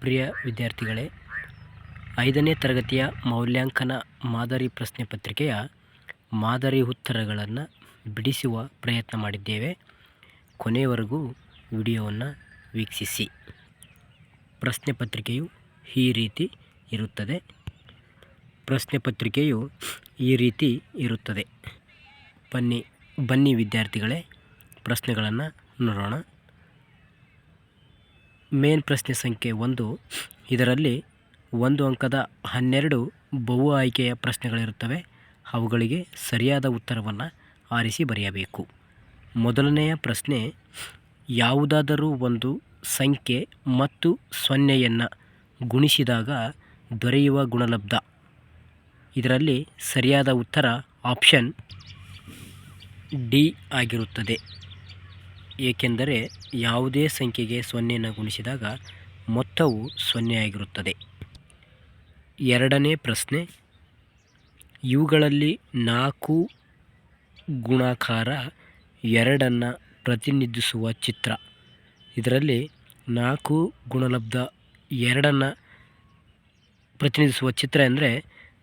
ಪ್ರಿಯ ವಿದ್ಯಾರ್ಥಿಗಳೇ, ಐದನೇ ತರಗತಿಯ ಮೌಲ್ಯಾಂಕನ ಮಾದರಿ ಪ್ರಶ್ನೆ ಪತ್ರಿಕೆಯ ಮಾದರಿ ಉತ್ತರಗಳನ್ನು ಬಿಡಿಸುವ ಪ್ರಯತ್ನ ಮಾಡಿದ್ದೇವೆ. ಕೊನೆಯವರೆಗೂ ವಿಡಿಯೋವನ್ನು ವೀಕ್ಷಿಸಿ. ಪ್ರಶ್ನೆ ಪತ್ರಿಕೆಯು ಈ ರೀತಿ ಇರುತ್ತದೆ. ಪ್ರಶ್ನೆ ಪತ್ರಿಕೆಯು ಈ ರೀತಿ ಇರುತ್ತದೆ. ಬನ್ನಿ ಬನ್ನಿ ವಿದ್ಯಾರ್ಥಿಗಳೇ, ಪ್ರಶ್ನೆಗಳನ್ನು ನೋಡೋಣ. ಮೇನ್ ಪ್ರಶ್ನೆ ಸಂಖ್ಯೆ ಒಂದು. ಇದರಲ್ಲಿ ಒಂದು ಅಂಕದ ಹನ್ನೆರಡು ಬಹು ಆಯ್ಕೆಯ ಪ್ರಶ್ನೆಗಳಿರುತ್ತವೆ. ಅವುಗಳಿಗೆ ಸರಿಯಾದ ಉತ್ತರವನ್ನು ಆರಿಸಿ ಬರೆಯಬೇಕು. ಮೊದಲನೆಯ ಪ್ರಶ್ನೆ, ಯಾವುದಾದರೂ ಒಂದು ಸಂಖ್ಯೆ ಮತ್ತು ಸೊನ್ನೆಯನ್ನು ಗುಣಿಸಿದಾಗ ದೊರೆಯುವ ಗುಣಲಬ್ಧ? ಇದರಲ್ಲಿ ಸರಿಯಾದ ಉತ್ತರ ಆಪ್ಷನ್ ಡಿ ಆಗಿರುತ್ತದೆ. ಏಕೆಂದರೆ ಯಾವುದೇ ಸಂಖ್ಯೆಗೆ ಸೊನ್ನೆಯನ್ನು ಗುಣಿಸಿದಾಗ ಮೊತ್ತವು ಸೊನ್ನೆಯಾಗಿರುತ್ತದೆ ಎರಡನೇ ಪ್ರಶ್ನೆ, ಇವುಗಳಲ್ಲಿ ನಾಲ್ಕು ಗುಣಾಕಾರ ಎರಡನ್ನು ಪ್ರತಿನಿಧಿಸುವ ಚಿತ್ರ. ಇದರಲ್ಲಿ ನಾಲ್ಕು ಗುಣಲಬ್ಧ ಎರಡನ್ನು ಪ್ರತಿನಿಧಿಸುವ ಚಿತ್ರ ಅಂದರೆ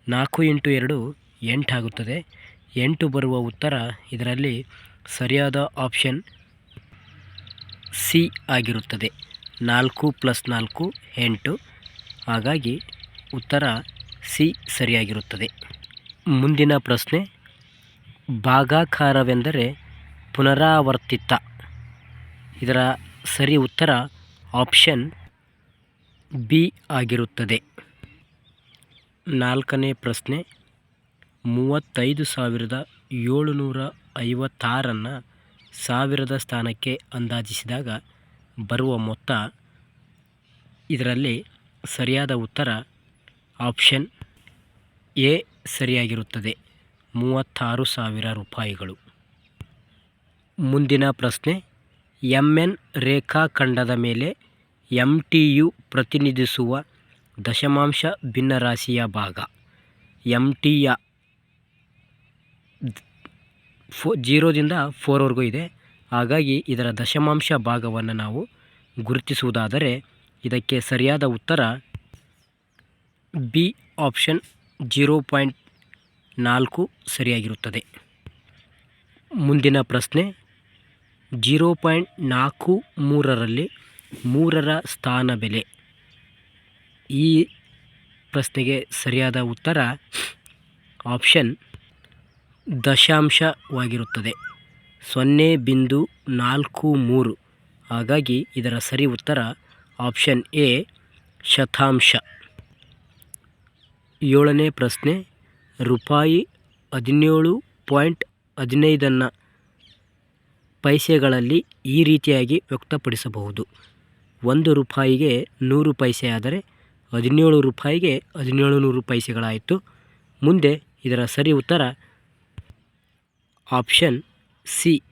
ನಾಲ್ಕು ಇಂಟು ಎರಡು ಎಂಟಾಗುತ್ತದೆ ಎಂಟು ಬರುವ ಉತ್ತರ ಇದರಲ್ಲಿ ಸರಿಯಾದ ಆಪ್ಷನ್ ಸಿ ಆಗಿರುತ್ತದೆ. ನಾಲ್ಕು ಪ್ಲಸ್ ನಾಲ್ಕು ಎಂಟು. ಹಾಗಾಗಿ ಉತ್ತರ ಸಿ ಸರಿಯಾಗಿರುತ್ತದೆ. ಮುಂದಿನ ಪ್ರಶ್ನೆ, ಭಾಗಾಕಾರವೆಂದರೆ ಪುನರಾವರ್ತಿತ. ಇದರ ಸರಿ ಉತ್ತರ ಆಪ್ಷನ್ ಬಿ ಆಗಿರುತ್ತದೆ. ನಾಲ್ಕನೇ ಪ್ರಶ್ನೆ, ಮೂವತ್ತೈದು ಸಾವಿರದ ಏಳುನೂರ ಐವತ್ತಾರನ್ನು ಸಾವಿರದ ಸ್ಥಾನಕ್ಕೆ ಅಂದಾಜಿಸಿದಾಗ ಬರುವ ಮೊತ್ತ ಇದರಲ್ಲಿ ಸರಿಯಾದ ಉತ್ತರ ಆಪ್ಷನ್ ಎ ಸರಿಯಾಗಿರುತ್ತದೆ. ಮೂವತ್ತಾರು ಸಾವಿರ ರೂಪಾಯಿಗಳು. ಮುಂದಿನ ಪ್ರಶ್ನೆ ಎಂ ಎನ್ ರೇಖಾಖಂಡದ ಮೇಲೆ ಎಂ ಟಿ ಯು ಪ್ರತಿನಿಧಿಸುವ ದಶಮಾಂಶ ಭಿನ್ನರಾಶಿಯ ಭಾಗ. ಎಂ ಟಿಯ ಫೋ ಜೀರೋದಿಂದ ಫೋರ್ವರೆಗೂ ಇದೆ. ಹಾಗಾಗಿ ಇದರ ದಶಮಾಂಶ ಭಾಗವನ್ನು ನಾವು ಗುರುತಿಸುವುದಾದರೆ ಇದಕ್ಕೆ ಸರಿಯಾದ ಉತ್ತರ ಬಿ ಆಪ್ಷನ್ ಜೀರೋ ಪಾಯಿಂಟ್ ನಾಲ್ಕು ಸರಿಯಾಗಿರುತ್ತದೆ. ಮುಂದಿನ ಪ್ರಶ್ನೆ ಜೀರೋ ಪಾಯಿಂಟ್ ನಾಲ್ಕು ಮೂರರಲ್ಲಿ ಮೂರರ ಸ್ಥಾನ ಬೆಲೆ. ಈ ಪ್ರಶ್ನೆಗೆ ಸರಿಯಾದ ಉತ್ತರ ಆಪ್ಷನ್ ದಶಾಂಶವಾಗಿರುತ್ತದೆ. ಸೊನ್ನೆ ಬಿಂದು ನಾಲ್ಕು ಮೂರು. ಹಾಗಾಗಿ ಇದರ ಸರಿ ಉತ್ತರ ಆಪ್ಷನ್ ಎ, ಶತಾಂಶ. ಏಳನೇ ಪ್ರಶ್ನೆ, ರೂಪಾಯಿ ಹದಿನೇಳು ಪಾಯಿಂಟ್ ಹದಿನೈದನ್ನು ಪೈಸೆಗಳಲ್ಲಿ ಈ ರೀತಿಯಾಗಿ ವ್ಯಕ್ತಪಡಿಸಬಹುದು. ಒಂದು ರೂಪಾಯಿಗೆ ನೂರು ಪೈಸೆ ಆದರೆ ಹದಿನೇಳು ರೂಪಾಯಿಗೆ ಹದಿನೇಳು ನೂರು ಪೈಸೆಗಳಾಯಿತು. ಮುಂದೆ ಇದರ ಸರಿ ಉತ್ತರ ಆಪ್ಷನ್ ಸಿ,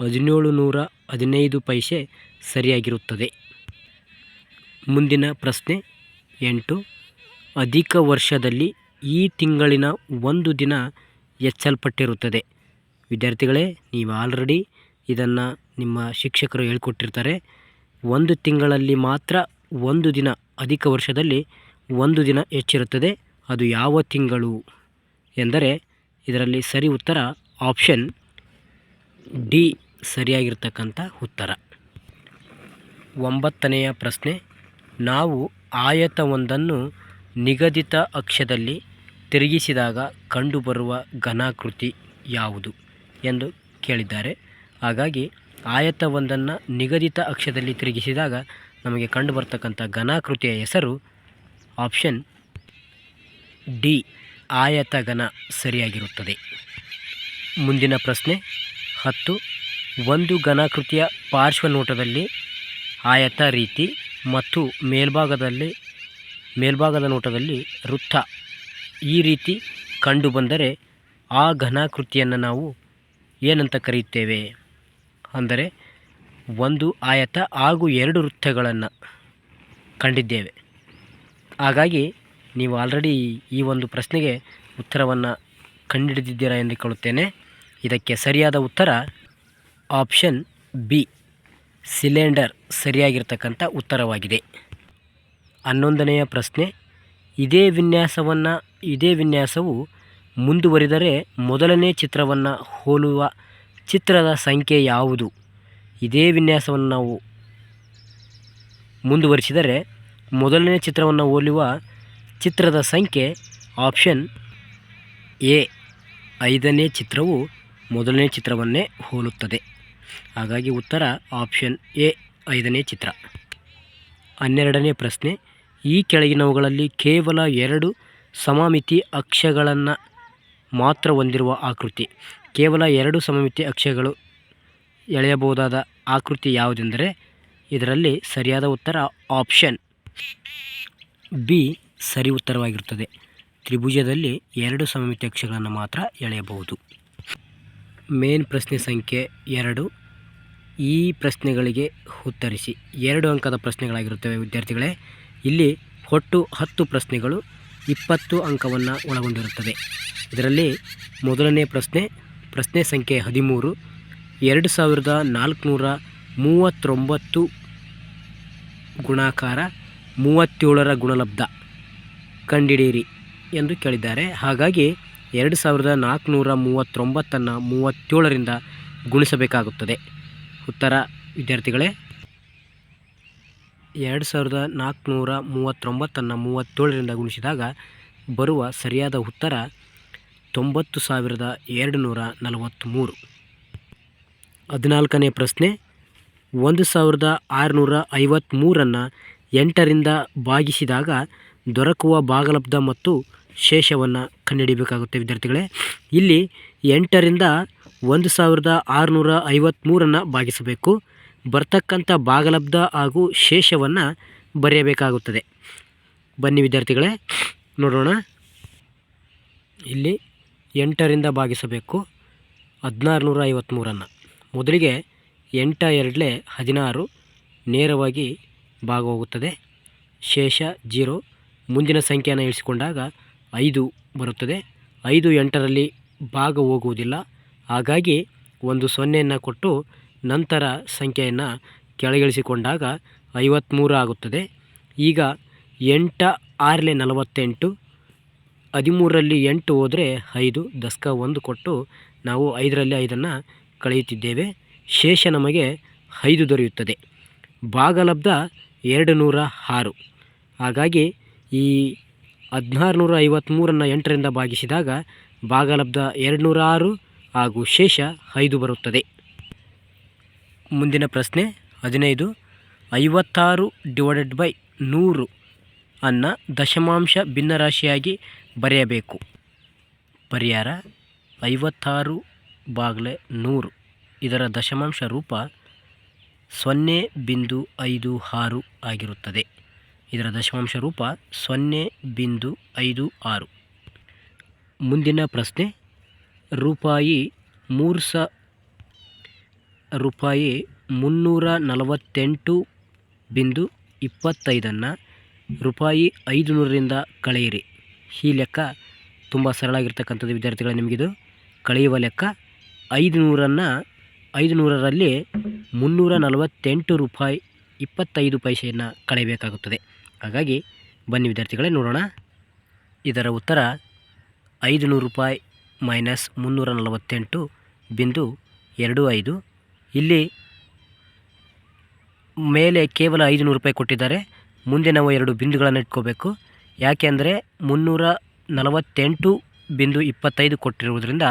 ಹದಿನೇಳು ನೂರ ಹದಿನೈದು ಪೈಸೆ ಸರಿಯಾಗಿರುತ್ತದೆ. ಮುಂದಿನ ಪ್ರಶ್ನೆ ಎಂಟು, ಅಧಿಕ ವರ್ಷದಲ್ಲಿ ಈ ತಿಂಗಳಿನ ಒಂದು ದಿನ ಹೆಚ್ಚಲ್ಪಟ್ಟಿರುತ್ತದೆ ವಿದ್ಯಾರ್ಥಿಗಳೇ, ನೀವು ಆಲ್ರೆಡಿ ಇದನ್ನು ನಿಮ್ಮ ಶಿಕ್ಷಕರು ಹೇಳ್ಕೊಟ್ಟಿರ್ತಾರೆ. ಒಂದು ತಿಂಗಳಲ್ಲಿ ಮಾತ್ರ ಒಂದು ದಿನ, ಅಧಿಕ ವರ್ಷದಲ್ಲಿ ಒಂದು ದಿನ ಹೆಚ್ಚಿರುತ್ತದೆ ಅದು ಯಾವ ತಿಂಗಳು ಎಂದರೆ, ಇದರಲ್ಲಿ ಸರಿ ಉತ್ತರ ಆಪ್ಷನ್ ಡಿ ಸರಿಯಾಗಿರ್ತಕ್ಕಂಥ ಉತ್ತರ. ಒಂಬತ್ತನೆಯ ಪ್ರಶ್ನೆ, ನಾವು ಆಯತವೊಂದನ್ನು ನಿಗದಿತ ಅಕ್ಷದಲ್ಲಿ ತಿರುಗಿಸಿದಾಗ ಕಂಡುಬರುವ ಘನಾಕೃತಿ ಯಾವುದು ಎಂದು ಕೇಳಿದ್ದಾರೆ. ಹಾಗಾಗಿ ಆಯತವೊಂದನ್ನು ನಿಗದಿತ ಅಕ್ಷದಲ್ಲಿ ತಿರುಗಿಸಿದಾಗ ನಮಗೆ ಕಂಡುಬರ್ತಕ್ಕಂಥ ಘನಾಕೃತಿಯ ಹೆಸರು ಆಪ್ಷನ್ ಡಿ ಆಯತಘನ ಸರಿಯಾಗಿರುತ್ತದೆ. ಮುಂದಿನ ಪ್ರಶ್ನೆ. ಹತ್ತು, ಒಂದು ಘನಾಕೃತಿಯ ಪಾರ್ಶ್ವನೋಟದಲ್ಲಿ ಆಯತ ರೀತಿ ಮತ್ತು ಮೇಲ್ಭಾಗದಲ್ಲಿ, ಮೇಲ್ಭಾಗದ ನೋಟದಲ್ಲಿ ವೃತ್ತ ಈ ರೀತಿ ಕಂಡುಬಂದರೆ ಆ ಘನಾಕೃತಿಯನ್ನು ನಾವು ಏನಂತ ಕರೆಯುತ್ತೇವೆ? ಅಂದರೆ ಒಂದು ಆಯತ ಹಾಗೂ ಎರಡು ವೃತ್ತಗಳನ್ನು ಕಂಡಿದ್ದೇವೆ. ಹಾಗಾಗಿ ನೀವು ಆಲ್ರೆಡಿ ಈ ಒಂದು ಪ್ರಶ್ನೆಗೆ ಉತ್ತರವನ್ನು ಕಂಡುಹಿಡಿದಿದ್ದೀರಾ ಎಂದುಕೊಳ್ಳುತ್ತೇನೆ. ಇದಕ್ಕೆ ಸರಿಯಾದ ಉತ್ತರ ಆಪ್ಷನ್ ಬಿ, ಸಿಲಿಂಡರ್ ಸರಿಯಾಗಿರ್ತಕ್ಕಂಥ ಉತ್ತರವಾಗಿದೆ. ಹನ್ನೊಂದನೆಯ ಪ್ರಶ್ನೆ, ಇದೇ ವಿನ್ಯಾಸವನ್ನು, ಇದೇ ವಿನ್ಯಾಸವು ಮುಂದುವರಿದರೆ ಮೊದಲನೇ ಚಿತ್ರವನ್ನು ಹೋಲುವ ಚಿತ್ರದ ಸಂಖ್ಯೆ ಯಾವುದು? ಇದೇ ವಿನ್ಯಾಸವನ್ನು ನಾವು ಮುಂದುವರಿಸಿದರೆ ಮೊದಲನೇ ಚಿತ್ರವನ್ನು ಹೋಲುವ ಚಿತ್ರದ ಸಂಖ್ಯೆ ಆಪ್ಷನ್ ಎ, ಐದನೇ ಚಿತ್ರವು ಮೊದಲನೇ ಚಿತ್ರವನ್ನೇ ಹೋಲುತ್ತದೆ. ಹಾಗಾಗಿ ಉತ್ತರ ಆಪ್ಷನ್ ಎ, ಐದನೇ ಚಿತ್ರ. ಹನ್ನೆರಡನೇ ಪ್ರಶ್ನೆ, ಈ ಕೆಳಗಿನವುಗಳಲ್ಲಿ ಕೇವಲ ಎರಡು ಸಮಮಿತಿ ಅಕ್ಷಗಳನ್ನು ಮಾತ್ರ ಹೊಂದಿರುವ ಆಕೃತಿ. ಕೇವಲ ಎರಡು ಸಮಮಿತಿ ಅಕ್ಷಗಳು ಎಳೆಯಬಹುದಾದ ಆಕೃತಿ ಯಾವುದೆಂದರೆ, ಇದರಲ್ಲಿ ಸರಿಯಾದ ಉತ್ತರ ಆಪ್ಷನ್ ಬಿ ಸರಿ ಉತ್ತರವಾಗಿರುತ್ತದೆ. ತ್ರಿಭುಜದಲ್ಲಿ ಎರಡು ಸಮಮಿತಿ ಅಕ್ಷಗಳನ್ನು ಮಾತ್ರ ಎಳೆಯಬಹುದು. ಮೇನ್ ಪ್ರಶ್ನೆ ಸಂಖ್ಯೆ ಎರಡು. ಈ ಪ್ರಶ್ನೆಗಳಿಗೆ ಉತ್ತರಿಸಿ. ಎರಡು ಅಂಕದ ಪ್ರಶ್ನೆಗಳಾಗಿರುತ್ತವೆ ವಿದ್ಯಾರ್ಥಿಗಳೇ. ಇಲ್ಲಿ ಒಟ್ಟು ಹತ್ತು ಪ್ರಶ್ನೆಗಳು ಇಪ್ಪತ್ತು ಅಂಕವನ್ನು ಒಳಗೊಂಡಿರುತ್ತದೆ. ಇದರಲ್ಲಿ ಮೊದಲನೇ ಪ್ರಶ್ನೆ ಪ್ರಶ್ನೆ ಸಂಖ್ಯೆ ಹದಿಮೂರು. ಎರಡು ಸಾವಿರದ ನಾಲ್ಕುನೂರ ಮೂವತ್ತೊಂಬತ್ತು ಗುಣಾಕಾರ ಮೂವತ್ತೇಳರ ಗುಣಲಬ್ಧ ಕಂಡಿಡೀರಿ ಎಂದು ಕೇಳಿದ್ದಾರೆ. ಹಾಗಾಗಿ ಎರಡು ಸಾವಿರದ ನಾಲ್ಕುನೂರ ಮೂವತ್ತೊಂಬತ್ತನ್ನು ಮೂವತ್ತೇಳರಿಂದ ಗುಣಿಸಬೇಕಾಗುತ್ತದೆ. ಉತ್ತರ, ವಿದ್ಯಾರ್ಥಿಗಳೇ. ಎರಡು ಸಾವಿರದ ನಾಲ್ಕುನೂರ ಮೂವತ್ತೊಂಬತ್ತನ್ನು ಮೂವತ್ತೇಳರಿಂದ ಗುಣಿಸಿದಾಗ ಬರುವ ಸರಿಯಾದ ಉತ್ತರ ತೊಂಬತ್ತು ಸಾವಿರದ ಎರಡು ನೂರ ನಲವತ್ತ್ಮೂರು. ಹದಿನಾಲ್ಕನೇ ಪ್ರಶ್ನೆ. ಒಂದು ಸಾವಿರದ ಆರುನೂರ ಐವತ್ತ್ಮೂರನ್ನು ಎಂಟರಿಂದ ಭಾಗಿಸಿದಾಗ ದೊರಕುವ ಭಾಗಲಬ್ಧ ಮತ್ತು ಶೇಷವನ್ನು ಕಂಡುಹಿಡಿಯಬೇಕಾಗುತ್ತೆ, ವಿದ್ಯಾರ್ಥಿಗಳೇ. ಇಲ್ಲಿ ಎಂಟರಿಂದ ಒಂದು ಸಾವಿರದ ಆರುನೂರ ಐವತ್ತ್ಮೂರನ್ನು ಭಾಗಿಸಬೇಕು. ಬರ್ತಕ್ಕಂಥ ಭಾಗಲಬ್ಧ ಹಾಗೂ ಶೇಷವನ್ನು ಬರೆಯಬೇಕಾಗುತ್ತದೆ. ಬನ್ನಿ ವಿದ್ಯಾರ್ಥಿಗಳೇ, ನೋಡೋಣ. ಇಲ್ಲಿ ಎಂಟರಿಂದ ಭಾಗಿಸಬೇಕು ಹದಿನಾರು ನೂರ ಐವತ್ತ್ಮೂರನ್ನು ಮೊದಲಿಗೆ ಎಂಟ ಎರಡಲೆ ಹದಿನಾರು ನೇರವಾಗಿ ಭಾಗ ಹೋಗುತ್ತದೆ ಶೇಷ ಜೀರೋ. ಮುಂದಿನ ಸಂಖ್ಯೆಯನ್ನು ಇಳಿಸಿಕೊಂಡಾಗ ಐದು ಬರುತ್ತದೆ. ಐದು ಎಂಟರಲ್ಲಿ ಭಾಗ ಹೋಗುವುದಿಲ್ಲ. ಹಾಗಾಗಿ ಒಂದು ಸೊನ್ನೆಯನ್ನು ಕೊಟ್ಟು ನಂತರ ಸಂಖ್ಯೆಯನ್ನು ಕೆಳಗಿಳಿಸಿಕೊಂಡಾಗ ಐವತ್ತ್ಮೂರು ಆಗುತ್ತದೆ. ಈಗ ಎಂಟ ಆರಲೆ ನಲವತ್ತೆಂಟು, ಹದಿಮೂರರಲ್ಲಿ ಎಂಟು ಹೋದರೆ ಐದು, ದಸ್ಕ ಒಂದು ಕೊಟ್ಟು ನಾವು ಐದರಲ್ಲಿ ಐದನ್ನು ಕಳೆಯುತ್ತಿದ್ದೇವೆ. ಶೇಷ ನಮಗೆ ಐದು ದೊರೆಯುತ್ತದೆ. ಭಾಗಲಬ್ಧ ಎರಡು ನೂರ ಆರು. ಹಾಗಾಗಿ ಈ ಹದಿನಾರು ನೂರ ಐವತ್ತ್ಮೂರನ್ನು ಎಂಟರಿಂದ ಭಾಗಿಸಿದಾಗ ಭಾಗಲಬ್ಧ ಎರಡುನೂರ ಆರು ಹಾಗೂ ಶೇಷ ಐದು ಬರುತ್ತದೆ. ಮುಂದಿನ ಪ್ರಶ್ನೆ ಹದಿನೈದು. ಐವತ್ತಾರು ಡಿವೈಡೆಡ್ ಬೈ ನೂರು ಅನ್ನು ದಶಮಾಂಶ ಭಿನ್ನರಾಶಿಯಾಗಿ ಬರೆಯಬೇಕು. ಪರಿಹಾರ ಐವತ್ತಾರು ಬಾಗ್ಲೆ ನೂರು. ಇದರ ದಶಮಾಂಶ ರೂಪ ಸೊನ್ನೆ ಬಿಂದು ಐದು ಆರು ಆಗಿರುತ್ತದೆ. ಇದರ ದಶಮಾಂಶ ರೂಪ ಸೊನ್ನೆ ಬಿಂದು ಐದು ಆರು. ಮುಂದಿನ ಪ್ರಶ್ನೆ, ರೂಪಾಯಿ ಮೂರು ಸ ರೂಪಾಯಿ ಮುನ್ನೂರ ನಲವತ್ತೆಂಟು ಬಿಂದು ಇಪ್ಪತ್ತೈದನ್ನು ರೂಪಾಯಿ ಐದು ನೂರರಿಂದ ಕಳೆಯಿರಿ. ಈ ಲೆಕ್ಕ ತುಂಬ ಸರಳಾಗಿರ್ತಕ್ಕಂಥದ್ದು ವಿದ್ಯಾರ್ಥಿಗಳ ನಿಮಗಿದು. ಕಳೆಯುವ ಲೆಕ್ಕ ಐದು ನೂರನ್ನು ಐದು ನೂರರಲ್ಲಿ ಮುನ್ನೂರ ನಲವತ್ತೆಂಟು ರೂಪಾಯಿ ಇಪ್ಪತ್ತೈದು ಪೈಸೆಯನ್ನು ಕಳೆಯಬೇಕಾಗುತ್ತದೆ. ಹಾಗಾಗಿ ಬನ್ನಿ ವಿದ್ಯಾರ್ಥಿಗಳೇ ನೋಡೋಣ. ಇದರ ಉತ್ತರ ಐದು ನೂರು ರೂಪಾಯಿ ಮೈನಸ್ ಮುನ್ನೂರ ನಲವತ್ತೆಂಟು ಬಿಂದು ಎರಡು ಐದು. ಇಲ್ಲಿ ಮೇಲೆ ಕೇವಲ ಐದು ನೂರು ರೂಪಾಯಿ ಕೊಟ್ಟಿದ್ದಾರೆ. ಮುಂದೆ ನಾವು ಎರಡು ಬಿಂದುಗಳನ್ನು ಇಟ್ಕೋಬೇಕು. ಯಾಕೆ ಅಂದರೆ ಮುನ್ನೂರ ನಲವತ್ತೆಂಟು ಬಿಂದು ಇಪ್ಪತ್ತೈದು ಕೊಟ್ಟಿರುವುದರಿಂದ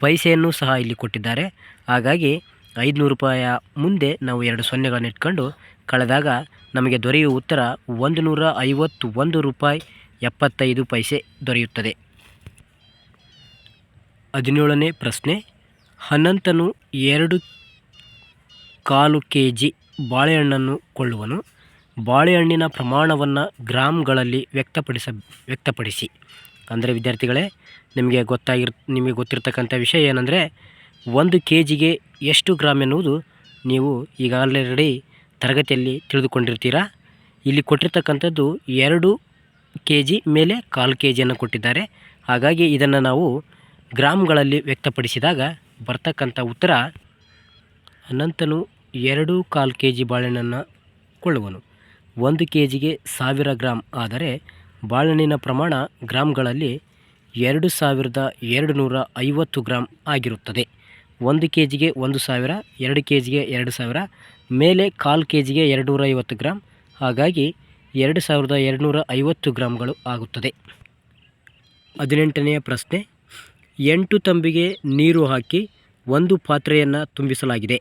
ಪೈಸೆಯನ್ನು ಸಹ ಇಲ್ಲಿ ಕೊಟ್ಟಿದ್ದಾರೆ. ಹಾಗಾಗಿ ಐದುನೂರು ರೂಪಾಯಿಯ ಮುಂದೆ ನಾವು ಎರಡು ಸೊನ್ನೆಗಳನ್ನು ಇಟ್ಕೊಂಡು ಕಳೆದಾಗ ನಮಗೆ ದೊರೆಯುವ ಉತ್ತರ ಒಂದು ನೂರ ಐವತ್ತು ಒಂದು ರೂಪಾಯಿ ಎಪ್ಪತ್ತೈದು ಪೈಸೆ ದೊರೆಯುತ್ತದೆ. ಹದಿನೇಳನೇ ಪ್ರಶ್ನೆ ಅನಂತನು ಎರಡು ಕಾಲು ಕೆ ಜಿ ಬಾಳೆಹಣ್ಣನ್ನು ಕೊಳ್ಳುವನು. ಬಾಳೆಹಣ್ಣಿನ ಪ್ರಮಾಣವನ್ನು ಗ್ರಾಮ್ಗಳಲ್ಲಿ ವ್ಯಕ್ತಪಡಿಸ, ವ್ಯಕ್ತಪಡಿಸಿ. ಅಂದರೆ ವಿದ್ಯಾರ್ಥಿಗಳೇ, ನಿಮಗೆ ಗೊತ್ತಾಗಿರ್, ನಿಮಗೆ ಗೊತ್ತಿರತಕ್ಕಂಥ ವಿಷಯ ಏನಂದರೆ, ಒಂದು ಕೆ ಜಿಗೆ ಎಷ್ಟು ಗ್ರಾಮ್ ಎನ್ನುವುದು ನೀವು ಈಗಾಗಲೇ ರೆಡಿ ತರಗತಿಯಲ್ಲಿ ತಿಳಿದುಕೊಂಡಿರ್ತೀರಾ? ಇಲ್ಲಿ ಕೊಟ್ಟಿರ್ತಕ್ಕಂಥದ್ದು ಎರಡು ಕೆ ಜಿ ಮೇಲೆ ಕಾಲು ಕೆ ಜಿಯನ್ನು ಕೊಟ್ಟಿದ್ದಾರೆ. ಹಾಗಾಗಿ ಇದನ್ನು ನಾವು ಗ್ರಾಮ್ಗಳಲ್ಲಿ ವ್ಯಕ್ತಪಡಿಸಿದಾಗ ಬರ್ತಕ್ಕಂಥ ಉತ್ತರ ಅನಂತನು ಎರಡು ಕಾಲು ಕೆ ಜಿ ಬಾಳೆಹಣ್ಣನ್ನು ಕೊಳ್ಳುವನು. ಒಂದು ಕೆ ಜಿಗೆ ಸಾವಿರ ಗ್ರಾಮ್ ಆದರೆ ಬಾಳೆಹಣ್ಣಿನ ಪ್ರಮಾಣ ಗ್ರಾಮ್ಗಳಲ್ಲಿ ಎರಡು ಸಾವಿರದ ಎರಡು ನೂರ ಐವತ್ತು ಗ್ರಾಮ್ ಆಗಿರುತ್ತದೆ. ಒಂದು ಕೆ ಜಿಗೆ ಒಂದು ಸಾವಿರ, ಎರಡು ಕೆ ಜಿಗೆ ಎರಡು ಸಾವಿರ ಮೇಲೆ ಕಾಲು ಕೆ ಜಿಗೆ ಎರಡು ನೂರ ಐವತ್ತು ಗ್ರಾಮ್ ಹಾಗಾಗಿ ಎರಡು ಸಾವಿರದ ಎರಡುನೂರ ಐವತ್ತು ಗ್ರಾಮ್ಗಳು ಆಗುತ್ತದೆ. ಹದಿನೆಂಟನೆಯ ಪ್ರಶ್ನೆ, ಎಂಟು ತಂಬಿಗೆ ನೀರು ಹಾಕಿ ಒಂದು ಪಾತ್ರೆಯನ್ನು ತುಂಬಿಸಲಾಗಿದೆ.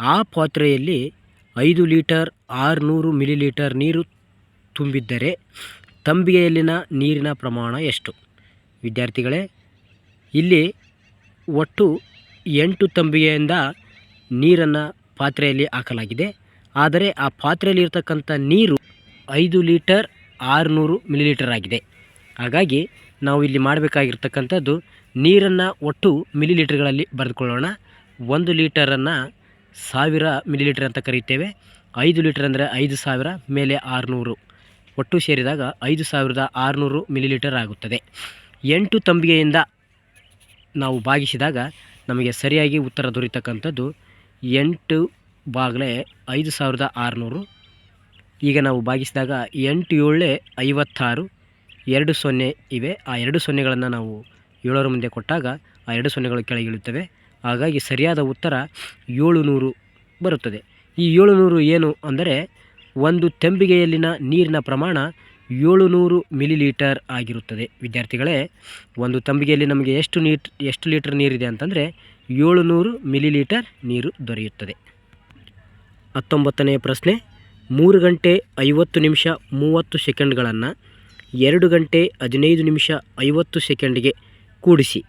ಆ ಪಾತ್ರೆಯಲ್ಲಿ ಐದು ಲೀಟರ್ ಆರುನೂರು ಮಿಲಿಲೀಟರ್ ನೀರು ತುಂಬಿದ್ದರೆ ತಂಬಿಗೆಯಲ್ಲಿನ ನೀರಿನ ಪ್ರಮಾಣ ಎಷ್ಟು? ವಿದ್ಯಾರ್ಥಿಗಳೇ, ಇಲ್ಲಿ ಒಟ್ಟು ಎಂಟು ತಂಬಿಗೆಯಿಂದ ನೀರನ್ನು ಪಾತ್ರೆಯಲ್ಲಿ ಹಾಕಲಾಗಿದೆ. ಆದರೆ ಆ ಪಾತ್ರೆಯಲ್ಲಿ ಇರತಕ್ಕಂಥ ನೀರು ಐದು ಲೀಟರ್ ಆರುನೂರು ಮಿಲಿಲೀಟರ್ ಆಗಿದೆ. ಹಾಗಾಗಿ ನಾವು ಇಲ್ಲಿ ಮಾಡಬೇಕಾಗಿರ್ತಕ್ಕಂಥದ್ದು ನೀರನ್ನು ಒಟ್ಟು ಮಿಲಿಲೀಟರ್ಗಳಲ್ಲಿ ಬರೆದುಕೊಳ್ಳೋಣ. ಒಂದು ಲೀಟರನ್ನು ಸಾವಿರ ಮಿಲಿಲೀಟರ್ ಅಂತ ಕರೀತೇವೆ. ಐದು ಲೀಟರ್ ಅಂದರೆ ಐದು ಸಾವಿರ, ಮೇಲೆ ಆರುನೂರು. ಒಟ್ಟು ಸೇರಿದಾಗ ಐದು ಸಾವಿರದ ಆರುನೂರು ಮಿಲಿಲೀಟರ್ ಆಗುತ್ತದೆ. ಎಂಟು ತಂಬಿಗೆಯಿಂದ ನಾವು ಭಾಗಿಸಿದಾಗ ನಮಗೆ ಸರಿಯಾಗಿ ಉತ್ತರ ದೊರೀತಕ್ಕಂಥದ್ದು ಎಂಟು ಬಾಗಲೇ ಐದು ಸಾವಿರದ ಆರುನೂರು. ಈಗ ನಾವು ಭಾಗಿಸಿದಾಗ ಎಂಟು ಏಳೇ ಐವತ್ತಾರು, ಎರಡು ಸೊನ್ನೆ ಇವೆ. ಆ ಎರಡು ಸೊನ್ನೆಗಳನ್ನು ನಾವು ಏಳರ ಮುಂದೆ ಕೊಟ್ಟಾಗ ಆ ಎರಡು ಸೊನ್ನೆಗಳು ಕೆಳಗೆ ಇಳುತ್ತವೆ ಹಾಗಾಗಿ ಸರಿಯಾದ ಉತ್ತರ ಏಳು ನೂರು ಬರುತ್ತದೆ. ಈ ಏಳು ನೂರು ಏನು ಅಂದರೆ ಒಂದು ತೆಂಬಿಗೆಯಲ್ಲಿನ ನೀರಿನ ಪ್ರಮಾಣ ಏಳುನೂರು ಮಿಲಿಲೀಟರ್ ಆಗಿರುತ್ತದೆ. ವಿದ್ಯಾರ್ಥಿಗಳೇ, ಒಂದು ತಂಬಿಗೆಯಲ್ಲಿ ನಮಗೆ ಎಷ್ಟು ನೀಟ್, ಎಷ್ಟು ಲೀಟರ್ ನೀರಿದೆ ಅಂತಂದರೆ ಏಳುನೂರು ಮಿಲಿಲೀಟರ್ ನೀರು ದೊರೆಯುತ್ತದೆ. ಹತ್ತೊಂಬತ್ತನೆಯ ಪ್ರಶ್ನೆ, ಮೂರು ಗಂಟೆ ಐವತ್ತು ನಿಮಿಷ ಮೂವತ್ತು ಸೆಕೆಂಡ್ಗಳನ್ನು ಎರಡು ಗಂಟೆ ಹದಿನೈದು ನಿಮಿಷ ಐವತ್ತು ಸೆಕೆಂಡ್ಗೆ ಕೂಡಿಸಿ.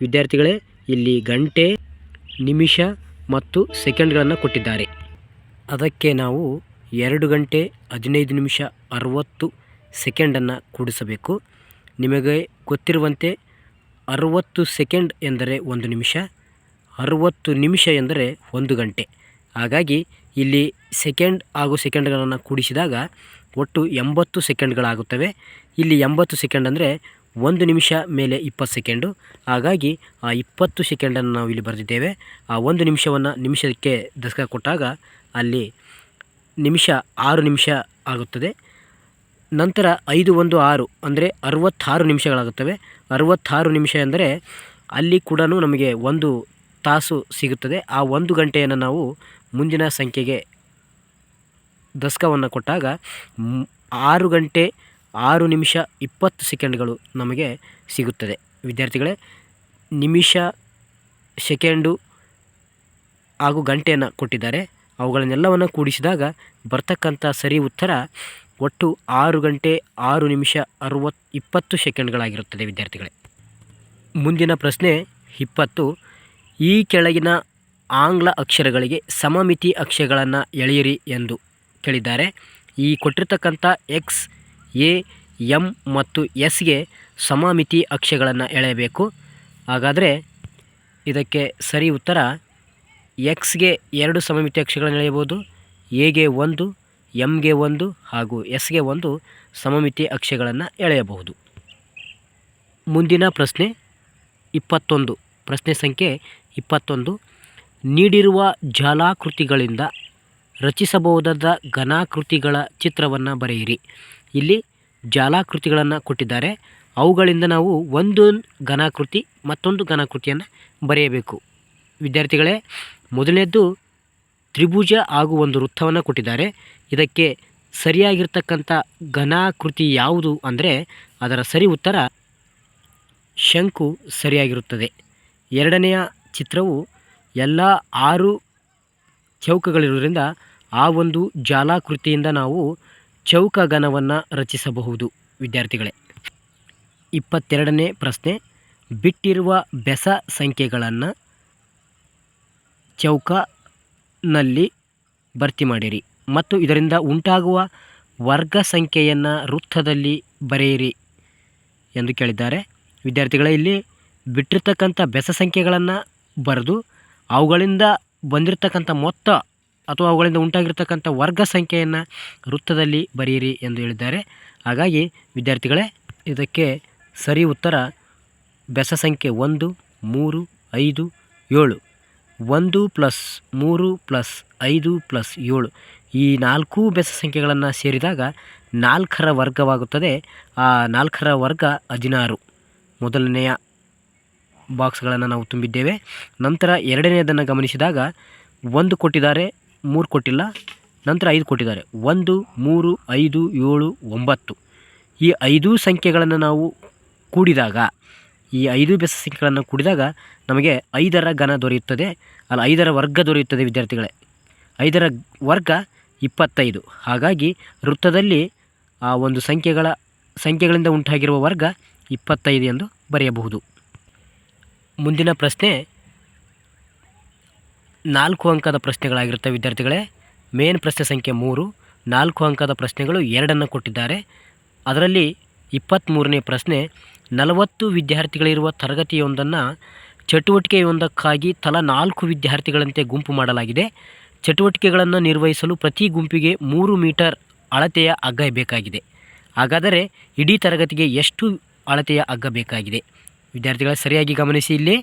ವಿದ್ಯಾರ್ಥಿಗಳೇ, ಇಲ್ಲಿ ಗಂಟೆ, ನಿಮಿಷ ಮತ್ತು ಸೆಕೆಂಡ್ಗಳನ್ನು ಕೊಟ್ಟಿದ್ದಾರೆ. ಅದಕ್ಕೆ ನಾವು ಎರಡು ಗಂಟೆ ಹದಿನೈದು ನಿಮಿಷ ಅರುವತ್ತು ಸೆಕೆಂಡನ್ನು ಕೂಡಿಸಬೇಕು. ನಿಮಗೆ ಗೊತ್ತಿರುವಂತೆ ಅರುವತ್ತು ಸೆಕೆಂಡ್ ಎಂದರೆ ಒಂದು ನಿಮಿಷ ಅರುವತ್ತು ನಿಮಿಷ ಎಂದರೆ ಒಂದು ಗಂಟೆ. ಹಾಗಾಗಿ ಇಲ್ಲಿ ಸೆಕೆಂಡ್ ಹಾಗೂ ಸೆಕೆಂಡ್ಗಳನ್ನು ಕೂಡಿಸಿದಾಗ ಒಟ್ಟು ಎಂಬತ್ತು ಸೆಕೆಂಡ್ಗಳಾಗುತ್ತವೆ. ಇಲ್ಲಿ ಎಂಬತ್ತು ಸೆಕೆಂಡ್ ಅಂದರೆ ಒಂದು ನಿಮಿಷ ಮೇಲೆ ಇಪ್ಪತ್ತು ಸೆಕೆಂಡು. ಹಾಗಾಗಿ ಆ ಇಪ್ಪತ್ತು ಸೆಕೆಂಡನ್ನು ನಾವು ಇಲ್ಲಿ ಬರೆದಿದ್ದೇವೆ. ಆ ಒಂದು ನಿಮಿಷವನ್ನು ನಿಮಿಷಕ್ಕೆ ದಸಕ ಕೊಟ್ಟಾಗ ಅಲ್ಲಿ ನಿಮಿಷ ಆರು ನಿಮಿಷ ಆಗುತ್ತದೆ. ನಂತರ ಐದು ಒಂದು ಆರು ಅಂದರೆ ಅರುವತ್ತಾರು ನಿಮಿಷಗಳಾಗುತ್ತವೆ. ಅರುವತ್ತಾರು ನಿಮಿಷ ಎಂದರೆ ಅಲ್ಲಿ ಕೂಡ ನಮಗೆ ಒಂದು ತಾಸು ಸಿಗುತ್ತದೆ. ಆ ಒಂದು ಗಂಟೆಯನ್ನು ನಾವು ಮುಂದಿನ ಸಂಖ್ಯೆಗೆ ದಶಕವನ್ನು ಕೊಟ್ಟಾಗ ಆರು ಗಂಟೆ ಆರು ನಿಮಿಷ ಇಪ್ಪತ್ತು ಸೆಕೆಂಡ್ಗಳು ನಮಗೆ ಸಿಗುತ್ತದೆ. ವಿದ್ಯಾರ್ಥಿಗಳೇ, ನಿಮಿಷ, ಸೆಕೆಂಡು ಹಾಗೂ ಗಂಟೆಯನ್ನು ಕೊಟ್ಟಿದ್ದಾರೆ. ಅವುಗಳನ್ನೆಲ್ಲವನ್ನು ಕೂಡಿಸಿದಾಗ ಬರ್ತಕ್ಕಂಥ ಸರಿ ಉತ್ತರ ಒಟ್ಟು ಆರು ಗಂಟೆ ಆರು ನಿಮಿಷ ಅರುವತ್ತು ಇಪ್ಪತ್ತು ಸೆಕೆಂಡ್ಗಳಾಗಿರುತ್ತದೆ ವಿದ್ಯಾರ್ಥಿಗಳೇ. ಮುಂದಿನ ಪ್ರಶ್ನೆ ಇಪ್ಪತ್ತು. ಈ ಕೆಳಗಿನ ಆಂಗ್ಲ ಅಕ್ಷರಗಳಿಗೆ ಸಮಮಿತಿ ಅಕ್ಷರಗಳನ್ನು ಎಳೆಯಿರಿ ಎಂದು ಕೇಳಿದ್ದಾರೆ. ಈ ಕೊಟ್ಟಿರ್ತಕ್ಕಂಥ ಎಕ್ಸ್ ಎ ಎಂ ಮತ್ತು ಎಸ್ಗೆ ಸಮಮಿತಿ ಅಕ್ಷರಗಳನ್ನು ಎಳೆಯಬೇಕು. ಹಾಗಾದರೆ ಇದಕ್ಕೆ ಸರಿ ಉತ್ತರ ಎಕ್ಸ್ಗೆ ಎರಡು ಸಮಮಿತಿ ಅಕ್ಷರಗಳನ್ನು ಎಳೆಯಬಹುದು ಎಗೆ ಒಂದು ಎಮ್ಗೆ ಒಂದು ಹಾಗೂ ಎಸ್ಗೆ ಒಂದು ಸಮಮಿತಿ ಅಕ್ಷರಗಳನ್ನು ಎಳೆಯಬಹುದು. ಮುಂದಿನ ಪ್ರಶ್ನೆ ಇಪ್ಪತ್ತೊಂದು. ಪ್ರಶ್ನೆ ಸಂಖ್ಯೆ ಇಪ್ಪತ್ತೊಂದು, ನೀಡಿರುವ ಜಾಲಾಕೃತಿಗಳಿಂದ ರಚಿಸಬಹುದಾದ ಘನಾಕೃತಿಗಳ ಚಿತ್ರವನ್ನು ಬರೆಯಿರಿ. ಇಲ್ಲಿ ಜಾಲಾಕೃತಿಗಳನ್ನು ಕೊಟ್ಟಿದ್ದಾರೆ. ಅವುಗಳಿಂದ ನಾವು ಒಂದು ಘನಾಕೃತಿ, ಮತ್ತೊಂದು ಘನಾಕೃತಿಯನ್ನು ಬರೆಯಬೇಕು. ವಿದ್ಯಾರ್ಥಿಗಳೇ, ಮೊದಲನೇದ್ದು ತ್ರಿಭುಜ ಹಾಗೂ ಒಂದು ವೃತ್ತವನ್ನು ಕೊಟ್ಟಿದ್ದಾರೆ. ಇದಕ್ಕೆ ಸರಿಯಾಗಿರ್ತಕ್ಕಂಥ ಘನಾಕೃತಿ ಯಾವುದು ಅಂದರೆ ಅದರ ಸರಿ ಉತ್ತರ, ಶಂಕು ಸರಿಯಾಗಿರುತ್ತದೆ. ಎರಡನೆಯ ಚಿತ್ರವು ಎಲ್ಲ ಆರು ಚೌಕಗಳಿರುವುದರಿಂದ ಆ ಒಂದು ಜಾಲಾಕೃತಿಯಿಂದ ನಾವು ಚೌಕಘನವನ್ನು ರಚಿಸಬಹುದು, ವಿದ್ಯಾರ್ಥಿಗಳೇ. ಇಪ್ಪತ್ತೆರಡನೇ ಪ್ರಶ್ನೆ, ಬಿಟ್ಟಿರುವ ಬೆಸ ಸಂಖ್ಯೆಗಳನ್ನು ಚೌಕನಲ್ಲಿ ಭರ್ತಿ ಮಾಡಿರಿ ಮತ್ತು ಇದರಿಂದ ಉಂಟಾಗುವ ವರ್ಗ ಸಂಖ್ಯೆಯನ್ನು ವೃತ್ತದಲ್ಲಿ ಬರೆಯಿರಿ ಎಂದು ಕೇಳಿದ್ದಾರೆ. ವಿದ್ಯಾರ್ಥಿಗಳೇ, ಇಲ್ಲಿ ಬಿಟ್ಟಿರ್ತಕ್ಕಂಥ ಬೆಸ ಸಂಖ್ಯೆಗಳನ್ನು ಬರೆದು ಅವುಗಳಿಂದ ಬಂದಿರತಕ್ಕಂಥ ಮೊತ್ತ ಅಥವಾ ಅವುಗಳಿಂದ ಉಂಟಾಗಿರ್ತಕ್ಕಂಥ ವರ್ಗ ಸಂಖ್ಯೆಯನ್ನು ವೃತ್ತದಲ್ಲಿ ಬರೆಯಿರಿ ಎಂದು ಹೇಳಿದ್ದಾರೆ. ಹಾಗಾಗಿ ವಿದ್ಯಾರ್ಥಿಗಳೇ, ಇದಕ್ಕೆ ಸರಿ ಉತ್ತರ ಬೆಸ ಸಂಖ್ಯೆ ಒಂದು, ಮೂರು, ಐದು, ಏಳು. ಒಂದು ಪ್ಲಸ್ ಮೂರು ಪ್ಲಸ್ ಐದು ಪ್ಲಸ್ ಏಳು. ಈ ನಾಲ್ಕು ಬೆಸ ಸಂಖ್ಯೆಗಳನ್ನು ಸೇರಿದಾಗ ನಾಲ್ಕರ ವರ್ಗವಾಗುತ್ತದೆ. ಆ ನಾಲ್ಕರ ವರ್ಗ ಹದಿನಾರು. ಮೊದಲನೆಯ ಬಾಕ್ಸ್ಗಳನ್ನು ನಾವು ತುಂಬಿದ್ದೇವೆ. ನಂತರ ಎರಡನೆಯದನ್ನು ಗಮನಿಸಿದಾಗ ಒಂದು ಕೊಟ್ಟಿದ್ದಾರೆ, ಮೂರು ಕೊಟ್ಟಿಲ್ಲ. ನಂತರ ಐದು ಕೊಟ್ಟಿದ್ದಾರೆ. ಒಂದು, ಮೂರು, ಐದು, ಏಳು, ಒಂಬತ್ತು. ಈ ಐದು ಸಂಖ್ಯೆಗಳನ್ನು ನಾವು ಕೂಡಿದಾಗ, ಈ ಐದು ಬೆಸ ಸಂಖ್ಯೆಗಳನ್ನು ಕೂಡಿದಾಗ ನಮಗೆ ಐದರ ಘನ ದೊರೆಯುತ್ತದೆ. ಅಲ್ಲ, ಐದರ ವರ್ಗ ದೊರೆಯುತ್ತದೆ ವಿದ್ಯಾರ್ಥಿಗಳೇ. ಐದರ ವರ್ಗ ಇಪ್ಪತ್ತೈದು. ಹಾಗಾಗಿ ವೃತ್ತದಲ್ಲಿ ಆ ಒಂದು ಸಂಖ್ಯೆಗಳ, ಸಂಖ್ಯೆಗಳಿಂದ ಉಂಟಾಗಿರುವ ವರ್ಗ ಇಪ್ಪತ್ತೈದು ಎಂದು ಬರೆಯಬಹುದು. ಮುಂದಿನ ಪ್ರಶ್ನೆ, ನಾಲ್ಕು ಅಂಕದ ಪ್ರಶ್ನೆಗಳಾಗಿರ್ತವೆ ವಿದ್ಯಾರ್ಥಿಗಳೇ. ಮೇನ್ ಪ್ರಶ್ನೆ ಸಂಖ್ಯೆ ಮೂರು, ನಾಲ್ಕು ಅಂಕದ ಪ್ರಶ್ನೆಗಳು ಎರಡನ್ನು ಕೊಟ್ಟಿದ್ದಾರೆ. ಅದರಲ್ಲಿ ಇಪ್ಪತ್ತ್ಮೂರನೇ ಪ್ರಶ್ನೆ, ನಲವತ್ತು ವಿದ್ಯಾರ್ಥಿಗಳಿರುವ ತರಗತಿಯೊಂದನ್ನು ಚಟುವಟಿಕೆಯೊಂದಕ್ಕಾಗಿ ತಲಾ ನಾಲ್ಕು ವಿದ್ಯಾರ್ಥಿಗಳಂತೆ ಗುಂಪು ಮಾಡಲಾಗಿದೆ. ಚಟುವಟಿಕೆಗಳನ್ನು ನಿರ್ವಹಿಸಲು ಪ್ರತಿ ಗುಂಪಿಗೆ ಮೂರು ಮೀಟರ್ ಅಳತೆಯ ಅಗ್ಗ ಬೇಕಾಗಿದೆ. ಹಾಗಾದರೆ ಇಡೀ ತರಗತಿಗೆ ಎಷ್ಟು ಅಳತೆಯ ಅಗ್ಗ ಬೇಕಾಗಿದೆ? ವಿದ್ಯಾರ್ಥಿಗಳ ಸರಿಯಾಗಿ ಗಮನಿಸಿ ಇಲ್ಲಿ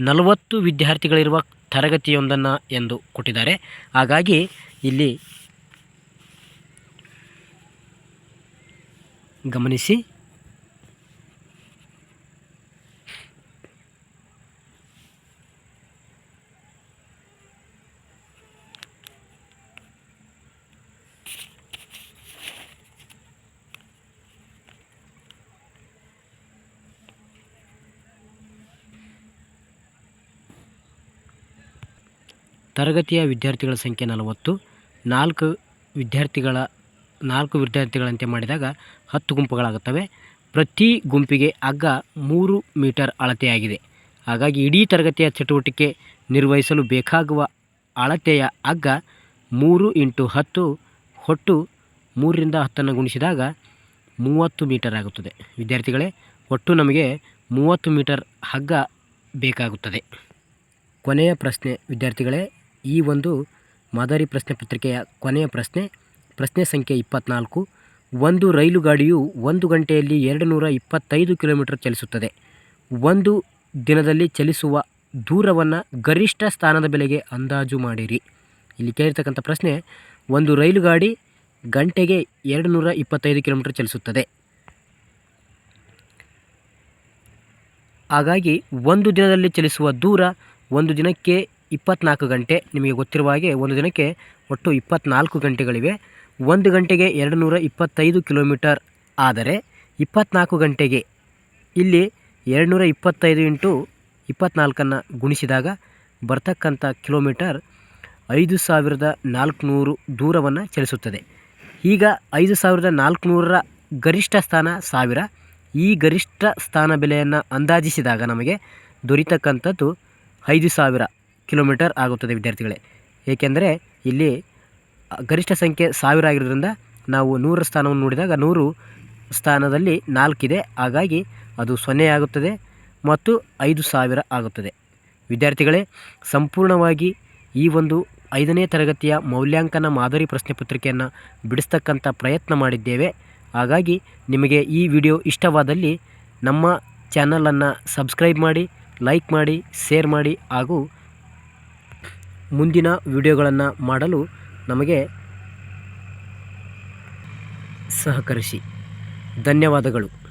ನಲವತ್ತು ವಿದ್ಯಾರ್ಥಿಗಳಿರುವ ತರಗತಿಯೊಂದನ್ನು ಎಂದು ಕೊಟ್ಟಿದ್ದಾರೆ. ಹಾಗಾಗಿ ಇಲ್ಲಿ ಗಮನಿಸಿ. ತರಗತಿಯ ವಿದ್ಯಾರ್ಥಿಗಳ ಸಂಖ್ಯೆ ನಲವತ್ತು, ನಾಲ್ಕು ವಿದ್ಯಾರ್ಥಿಗಳ, ನಾಲ್ಕು ವಿದ್ಯಾರ್ಥಿಗಳಂತೆ ಮಾಡಿದಾಗ ಹತ್ತು ಗುಂಪುಗಳಾಗುತ್ತವೆ. ಪ್ರತಿ ಗುಂಪಿಗೆ ಅಗ್ಗ ಮೂರು ಮೀಟರ್ ಅಳತೆಯಾಗಿದೆ. ಹಾಗಾಗಿ ಇಡೀ ತರಗತಿಯ ಚಟುವಟಿಕೆ ನಿರ್ವಹಿಸಲು ಬೇಕಾಗುವ ಅಳತೆಯ ಅಗ್ಗ ಮೂರು ಇಂಟು ಹತ್ತು ಒಟ್ಟು ಮೂರರಿಂದ ಹತ್ತನ್ನು ಗುಣಿಸಿದಾಗ ಮೂವತ್ತು ಮೀಟರ್ ಆಗುತ್ತದೆ. ವಿದ್ಯಾರ್ಥಿಗಳೇ, ಒಟ್ಟು ನಮಗೆ ಮೂವತ್ತು ಮೀಟರ್ ಹಗ್ಗ ಬೇಕಾಗುತ್ತದೆ. ಕೊನೆಯ ಪ್ರಶ್ನೆ, ವಿದ್ಯಾರ್ಥಿಗಳೇ ಈ ಒಂದು ಮಾದರಿ ಪ್ರಶ್ನೆ ಪತ್ರಿಕೆಯ ಕೊನೆಯ ಪ್ರಶ್ನೆ ಪ್ರಶ್ನೆ ಸಂಖ್ಯೆ ಇಪ್ಪತ್ತ್ನಾಲ್ಕು ಒಂದು ರೈಲು ಗಾಡಿಯು ಒಂದು ಗಂಟೆಯಲ್ಲಿ ಎರಡು ನೂರ ಇಪ್ಪತ್ತೈದು ಕಿಲೋಮೀಟರ್ ಚಲಿಸುತ್ತದೆ. ಒಂದು ದಿನದಲ್ಲಿ ಚಲಿಸುವ ದೂರವನ್ನು ಗರಿಷ್ಠ ಸ್ಥಾನದ ಬೆಲೆಗೆ ಅಂದಾಜು ಮಾಡಿರಿ. ಇಲ್ಲಿ ಕೇಳಿರ್ತಕ್ಕಂಥ ಪ್ರಶ್ನೆ, ಒಂದು ರೈಲು ಗಾಡಿ ಗಂಟೆಗೆ ಎರಡು ನೂರ ಇಪ್ಪತ್ತೈದು ಕಿಲೋಮೀಟರ್ ಚಲಿಸುತ್ತದೆ. ಹಾಗಾಗಿ ಒಂದು ದಿನದಲ್ಲಿ ಚಲಿಸುವ ದೂರ ಒಂದು ದಿನಕ್ಕೆ ಇಪ್ಪತ್ನಾಲ್ಕು ಗಂಟೆ ನಿಮಗೆ ಗೊತ್ತಿರುವ ಹಾಗೆ ಒಂದು ದಿನಕ್ಕೆ ಒಟ್ಟು ಇಪ್ಪತ್ನಾಲ್ಕು ಗಂಟೆಗಳಿವೆ. ಒಂದು ಗಂಟೆಗೆ ಎರಡು ನೂರ ಇಪ್ಪತ್ತೈದು ಕಿಲೋಮೀಟರ್. ಆದರೆ ಇಪ್ಪತ್ನಾಲ್ಕು ಗಂಟೆಗೆ ಇಲ್ಲಿ ಎರಡು ನೂರ ಇಪ್ಪತ್ತೈದು ಇಂಟು ಇಪ್ಪತ್ನಾಲ್ಕನ್ನು ಗುಣಿಸಿದಾಗ ಬರ್ತಕ್ಕಂಥ ಕಿಲೋಮೀಟರ್ ಐದು ಸಾವಿರದ ನಾಲ್ಕುನೂರು ದೂರವನ್ನು ಚಲಿಸುತ್ತದೆ. ಈಗ ಐದು ಸಾವಿರದ ನಾಲ್ಕುನೂರರ ಗರಿಷ್ಠ ಸ್ಥಾನ ಸಾವಿರ. ಈ ಗರಿಷ್ಠ ಸ್ಥಾನ ಬೆಲೆಯನ್ನು ಅಂದಾಜಿಸಿದಾಗ ನಮಗೆ ದೊರೀತಕ್ಕಂಥದ್ದು ಐದು ಸಾವಿರ. ಕಿಲೋಮೀಟರ್ ಆಗುತ್ತದೆ ವಿದ್ಯಾರ್ಥಿಗಳೇ. ಏಕೆಂದರೆ ಇಲ್ಲಿ ಗರಿಷ್ಠ ಸಂಖ್ಯೆ ಸಾವಿರ ಆಗಿರೋದ್ರಿಂದ ನಾವು ನೂರ ಸ್ಥಾನವನ್ನು ನೋಡಿದಾಗ ನೂರು ಸ್ಥಾನದಲ್ಲಿ ನಾಲ್ಕಿದೆ. ಹಾಗಾಗಿ ಅದು ಸೊನ್ನೆ ಆಗುತ್ತದೆ ಮತ್ತು ಐದು ಸಾವಿರ ಆಗುತ್ತದೆ. ವಿದ್ಯಾರ್ಥಿಗಳೇ, ಸಂಪೂರ್ಣವಾಗಿ ಈ ಒಂದು ಐದನೇ ತರಗತಿಯ ಮೌಲ್ಯಾಂಕನ ಮಾದರಿ ಪ್ರಶ್ನೆ ಪತ್ರಿಕೆಯನ್ನು ಬಿಡಿಸ್ತಕ್ಕಂಥ ಪ್ರಯತ್ನ ಮಾಡಿದ್ದೇವೆ. ಹಾಗಾಗಿ ನಿಮಗೆ ಈ ವಿಡಿಯೋ ಇಷ್ಟವಾದಲ್ಲಿ ನಮ್ಮ ಚಾನಲನ್ನು ಸಬ್ಸ್ಕ್ರೈಬ್ ಮಾಡಿ, ಲೈಕ್ ಮಾಡಿ, ಶೇರ್ ಮಾಡಿ ಹಾಗೂ ಮುಂದಿನ ವಿಡಿಯೋಗಳನ್ನು ಮಾಡಲು ನಮಗೆ ಸಹಕರಿಸಿ. ಧನ್ಯವಾದಗಳು.